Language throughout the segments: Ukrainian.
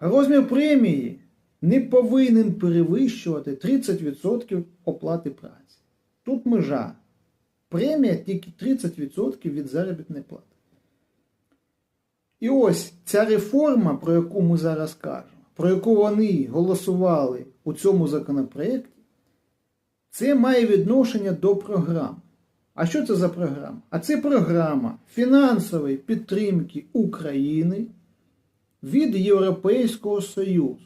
Розмір премії не повинен перевищувати 30% оплати праці. Тут межа. Премія тільки 30% від заробітної плати. І ось ця реформа, про яку ми зараз кажемо, про яку вони голосували у цьому законопроєкті, це має відношення до програм. А що це за програма? А це програма фінансової підтримки України від Європейського Союзу.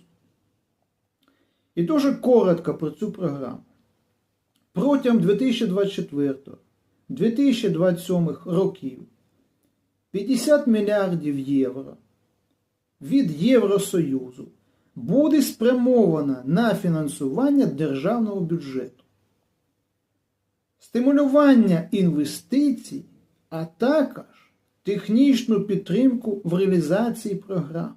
І дуже коротко про цю програму. Протягом 2024-2027 років 50 мільярдів євро від Євросоюзу буде спрямовано на фінансування державного бюджету, стимулювання інвестицій, а також технічну підтримку в реалізації програм.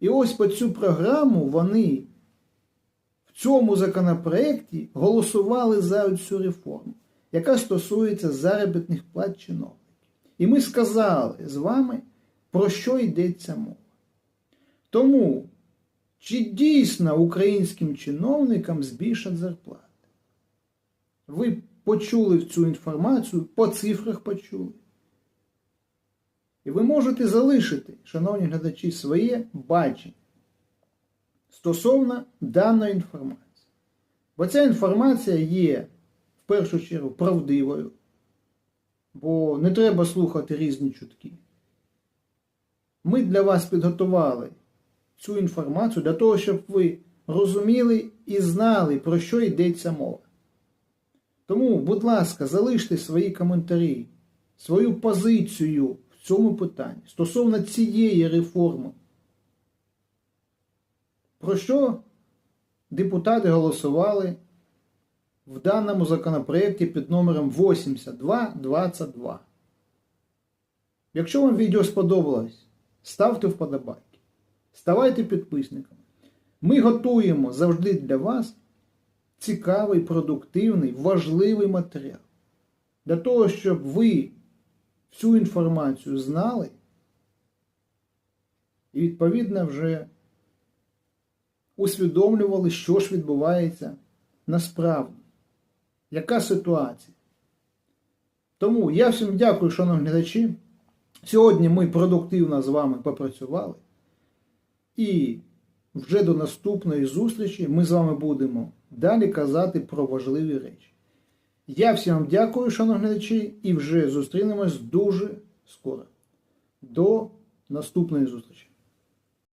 І ось по цю програму вони в цьому законопроекті голосували за цю реформу, яка стосується заробітних плат чиновників. І ми сказали з вами, про що йдеться мова. Тому, чи дійсно українським чиновникам збільшать зарплати? Ви почули цю інформацію, по цифрах почули. І ви можете залишити, шановні глядачі, своє бачення стосовно даної інформації. Бо ця інформація є в першу чергу правдивою, бо не треба слухати різні чутки. Ми для вас підготували цю інформацію для того, щоб ви розуміли і знали, про що йдеться мова. Тому, будь ласка, залиште свої коментарі, свою позицію цьому питанні стосовно цієї реформи. Про що депутати голосували в даному законопроєкті під номером 8222. Якщо вам відео сподобалось, ставте вподобайки, ставайте підписниками. Ми готуємо завжди для вас цікавий, продуктивний, важливий матеріал. Для того, щоб ви всю інформацію знали і, відповідно, вже усвідомлювали, що ж відбувається насправді. Яка ситуація? Тому я всім дякую, шановні глядачі. Сьогодні ми продуктивно з вами попрацювали. І вже до наступної зустрічі ми з вами будемо далі казати про важливі речі. Я всім вам дякую, шановні глядачі, і вже зустрінемось дуже скоро. До наступної зустрічі.